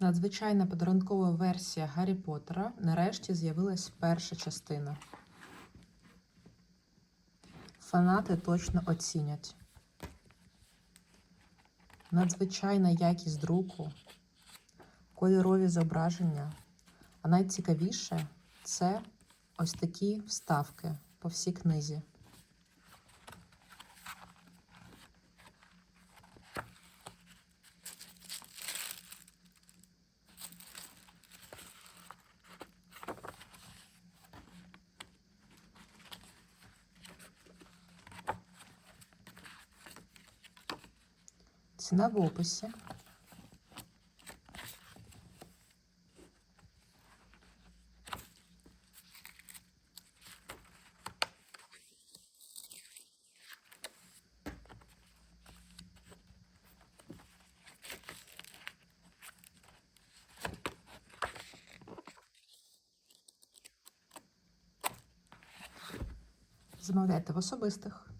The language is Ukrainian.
Надзвичайна подарункова версія Гаррі Поттера. Нарешті з'явилась перша частина. Фанати точно оцінять. Надзвичайна якість друку, кольорові зображення. А найцікавіше це ось такі вставки по всій книзі. Ціна в описі. Замовляйте в особистих.